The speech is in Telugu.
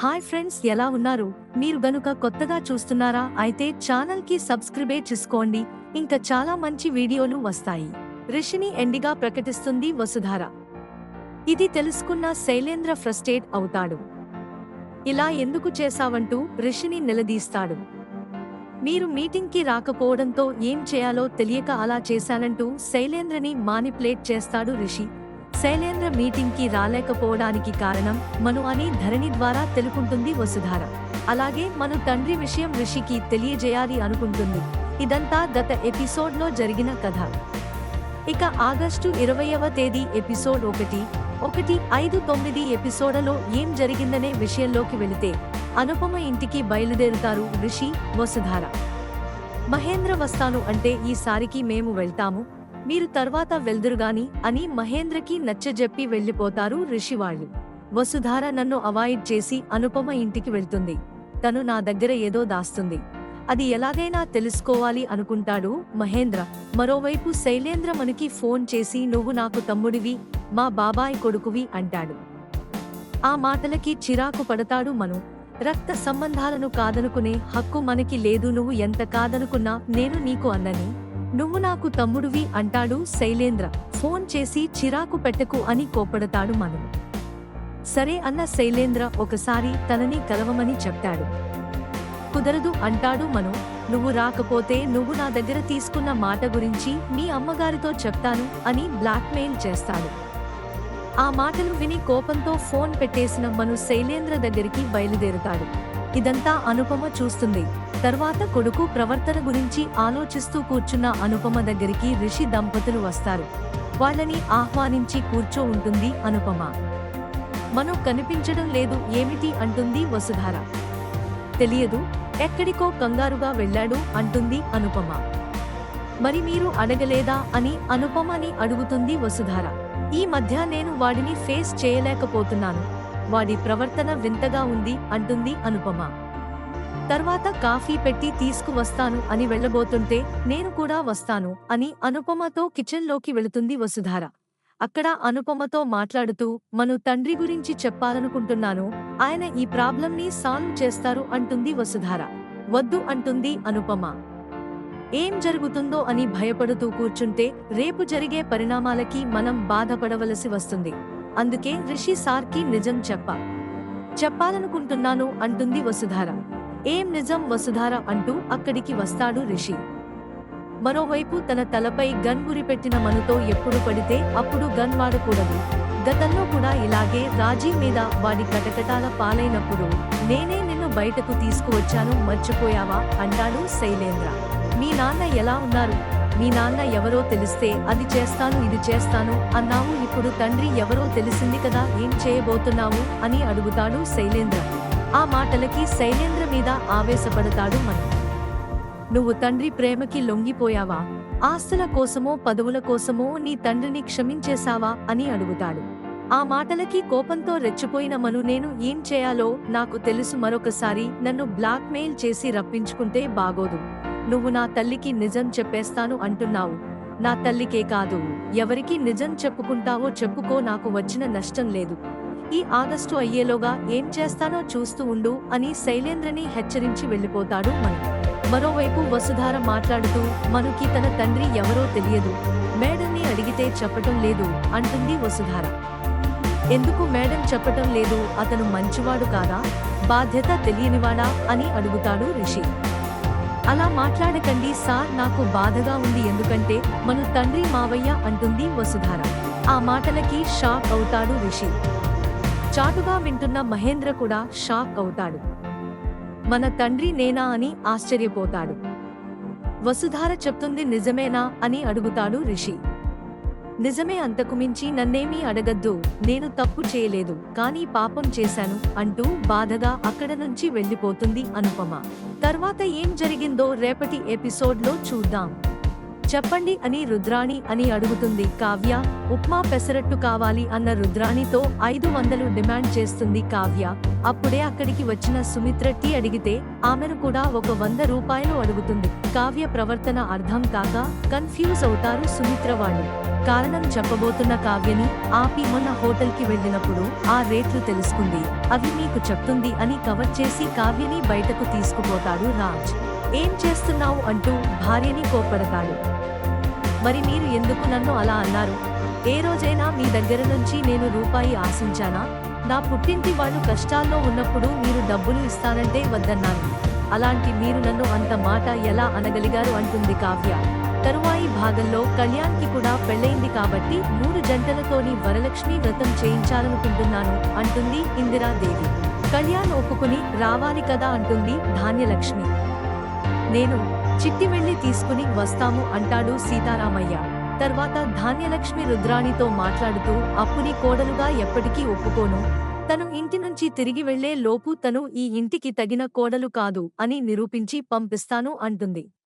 హాయ్ ఫ్రెండ్స్ ఎలా ఉన్నారు? మీరు గనుక కొత్తగా చూస్తున్నారా అయితే ఛానల్కి సబ్స్క్రైబే చేసుకోండి. ఇంకా చాలా మంచి వీడియోలు వస్తాయి. రిషిని ఎండిగా ప్రకటిస్తుంది వసుధార. ఇది తెలుసుకున్న శైలేంద్ర ఫ్రస్టేట్ అవుతాడు. ఇలా ఎందుకు చేశావంటూ రిషిని నిలదీస్తాడు. మీరు మీటింగ్కి రాకపోవడంతో ఏం చేయాలో తెలియక అలా చేశానంటూ శైలేంద్రని మానిప్లేట్ చేస్తాడు రిషి. శైలేంద్ర మీటింగ్కి రాలేకపోవడానికి కారణం మను అని ధరణి ద్వారా తెలుపుంటుంది వసుధార. అలాగే మను తండ్రి విషయం రిషికి తెలియజేయాలి అనుకుంటుంది. ఇదంతా గత ఎపిసోడ్లో జరిగిన కథ. ఇక ఆగస్టు ఇరవైవ తేదీ ఎపిసోడ్ ఒకటి. ఒకటి ఐదు తొమ్మిది ఎపిసోడలో ఏం జరిగిందనే విషయంలోకి వెళితే అనుపమ ఇంటికి బయలుదేరుతారు రిషి వసుధార. మహేంద్ర వస్తాను అంటే ఈసారికి మేము వెళ్తాము. మీరు తర్వాత వెళ్దురుగాని అని మహేంద్రకి నచ్చజెప్పి వెళ్ళిపోతారు రిషివాళ్ళు వసుధార నన్ను అవాయిడ్ చేసి అనుపమ ఇంటికి వెళ్తుంది. తను నా దగ్గర ఏదో దాస్తుంది. అది ఎలాగైనా తెలుసుకోవాలి అనుకుంటాడు మహేంద్ర. మరోవైపు శైలేంద్ర మనకి ఫోన్ చేసి నువ్వు నాకు తమ్ముడివి మా బాబాయ్ కొడుకువి అంటాడు. ఆ మాటలకి చిరాకు పడతాడు మను. రక్త సంబంధాలను కాదనుకునే హక్కు మనకి లేదు నువ్వు ఎంత కాదనుకున్నా నేను నీకు అన్నని నువ్వు నాకు తమ్ముడివి అంటాడు శైలేంద్ర. ఫోన్ చేసి చిరాకు పెట్టకు అని కోపడతాడు మను సరే అన్న శైలేంద్ర ఒకసారి తనని కలవమని చెప్తాడు. కుదరదు అంటాడు మను నువ్వు రాకపోతే నువ్వు నా దగ్గర తీసుకున్న మాట గురించి మీ అమ్మగారితో చెప్తాను అని బ్లాక్మెయిల్ చేస్తాడు. ఆ మాటలు విని కోపంతో ఫోన్ పెట్టేసిన మను శైలేంద్ర దగ్గరికి బయలుదేరుతాడు. ఇదంతా అనుపమ చూస్తుంది. తర్వాత కొడుకు ప్రవర్తన గురించి ఆలోచిస్తూ కూర్చున్న అనుపమ దగ్గరికి రిషి దంపతులు వస్తారు. వాళ్ళని ఆహ్వానించి కూర్చో ఉంటుంది అనుపమ. మను కనిపించడం లేదు ఏమిటి అంటుంది వసుధార. తెలియదు ఎక్కడికో కంగారుగా వెళ్ళాడు అంటుంది అనుపమ. మరి మీరు అడగలేదా అని అనుపమని అడుగుతుంది వసుధార. ఈ మధ్య నేను వాడిని ఫేస్ చేయలేకపోతున్నాను. వాడి ప్రవర్తన వింతగా ఉంది అంటుంది అనుపమ. తర్వాత కాఫీ పెట్టి తీసుకువస్తాను అని వెళ్ళబోతుంటే నేను కూడా వస్తాను అని అనుపమతో కిచెన్లోకి వెళుతుంది వసుధార. అక్కడ అనుపమతో మాట్లాడుతూ మను తండ్రి గురించి చెప్పాలనుకుంటున్నాను ఆయన ఈ ప్రాబ్లంని సాల్వ్ చేస్తారు అంటుంది వసుధార. వద్దు అంటుంది అనుపమ. ఏం జరుగుతుందో అని భయపడుతూ కూర్చుంటే రేపు జరిగే పరిణామాలకి మనం బాధపడవలసి వస్తుంది. అందుకే రిషి సార్కి నిజం చెప్ప. చెప్పాలనుకుంటున్నాను అంటుంది వసుధార. ఏం నిజం వసుధార అంటూ అక్కడికి వస్తాడు రిషి. మరోవైపు తన తలపై గన్ గురిపెట్టిన మనుతో ఎప్పుడు పడితే అప్పుడు గన్ వాడకూడదు. గతంలో కూడా ఇలాగే రాజీ మీద వాడి కటకటాల పాలైనప్పుడు నేనే నిన్ను బయటకు తీసుకువచ్చాను మర్చిపోయావా అంటాడు శైలేంద్ర. మీ నాన్న ఎలా ఉన్నారు? మీ నాన్న ఎవరో తెలిస్తే అది చేస్తాను ఇది చేస్తాను అన్నావు. ఇప్పుడు తండ్రి ఎవరో తెలిసింది కదా ఏం చేయబోతున్నావు అని అడుగుతాడు శైలేంద్ర. ఆ మాటలకి శైలేంద్ర మీద ఆవేశపడతాడు మనం నువ్వు తండ్రి ప్రేమకి లొంగిపోయావా? ఆస్తుల కోసమో పదవుల కోసమో నీ తండ్రిని క్షమించేశావా అని అడుగుతాడు. ఆ మాటలకి కోపంతో రెచ్చిపోయిన మను నేను ఏం చేయాలో నాకు తెలుసు మరొకసారి నన్ను బ్లాక్మెయిల్ చేసి రప్పించుకుంటే బాగోదు. నువ్వు నా తల్లికి నిజం చెప్పేస్తాను అంటున్నావు. నా తల్లికే కాదు ఎవరికి నిజం చెప్పుకుంటావో చెప్పుకో నాకు వచ్చిన నష్టం లేదు. ఈ ఆగస్టు అయ్యేలోగా ఏం చేస్తానో చూస్తూ ఉండు అని శైలేంద్రని హెచ్చరించి వెళ్ళిపోతాడు మను. మరోవైపు వసుధార మాట్లాడుతూ మనుకి తన తండ్రి ఎవరో తెలియదు. మేడంని అడిగితే చెప్పటం లేదు అంటుంది వసుధార. ఎందుకు మేడం చెప్పటం లేదు అతను మంచివాడు కాదా? బాధ్యత తెలియనివాడా? అని అడుగుతాడు రిషి. అలా మాట్లాడకండి సార్ నాకు బాధగా ఉంది ఎందుకంటే మన తండ్రి మావయ్య అంటుంది వసుధార. ఆ మాటలకి షాక్ అవుతాడు రిషి. చాటుగా వింటున్న మహేంద్ర కూడా షాక్ అవుతాడు. మన తండ్రి నేనా అని ఆశ్చర్యపోతాడు. వసుధార చెప్తుంది నిజమేనా అని అడుగుతాడు రిషి. నిజమే అంతకు మించి నన్నేమీ అడగద్దు. నేను తప్పు చేయలేదు. కానీ పాపం చేశాను అంటూ బాధగా అక్కడ నుంచి వెళ్ళిపోతుంది అనుపమ. తర్వాత ఏం జరిగిందో రేపటి ఎపిసోడ్లో చూద్దాం. చెప్పండి అని రుద్రాణి అని అడుగుతుంది. కావ్య ఉప్మా పెసరట్టు కావాలి అన్న రుద్రాణితో ఐదు వందలు డిమాండ్ చేస్తుంది కావ్య. అప్పుడే అక్కడికి వచ్చిన సుమిత్ర టీ అడిగితే ఆమెను కూడా ఒక వంద రూపాయలు అడుగుతుంది. కావ్య ప్రవర్తన అర్థం కాక కన్ఫ్యూజ్ అవుతారు సుమిత్ర వాళ్ళు. కారణం చెప్పబోతున్న కావ్యని ఆపి మొన్న హోటల్కి వెళ్ళినప్పుడు ఆ రేట్లు తెలుసుకుంది. అవి మీకు చెప్తుంది అని కవర్ చేసి కావ్యని బయటకు తీసుకుపోతాడు రాజ్. ఏం చేస్తున్నావు అంటూ భార్యని కోపడతాడు మరి మీరు ఎందుకు నన్ను అలా అన్నారు? ఏ రోజైనా మీ దగ్గర నుంచి నేను రూపాయి ఆశించానా? నా పుట్టింటి వాళ్ళు కష్టాల్లో ఉన్నప్పుడు మీరు డబ్బులు ఇస్తానంటే వద్దన్నాను అలాంటి మీరు నన్ను అంత మాట ఎలా అనగలిగారు అంటుంది కావ్య. తరువాయి భాగంలో కళ్యాణ్కి కూడా పెళ్ళైంది కాబట్టి మూడు జంటలతోని వరలక్ష్మి వ్రతం చేయించాలనుకుంటున్నాను అంటుంది ఇందిరాదేవి. కళ్యాణ్ ఒప్పుకుని రావాలి కదా అంటుంది ధాన్యలక్ష్మి. నేను చిట్టి వెళ్ళి తీసుకుని వస్తాము అంటాడు సీతారామయ్య. తర్వాత ధాన్యలక్ష్మి రుద్రాణితో మాట్లాడుతూ అప్పుని కోడలుగా ఎప్పటికీ ఒప్పుకోను. తను ఇంటి నుంచి తిరిగి వెళ్ళే లోపు తను ఈ ఇంటికి తగిన కోడలు కాదు అని నిరూపించి పంపిస్తాను అంటుంది.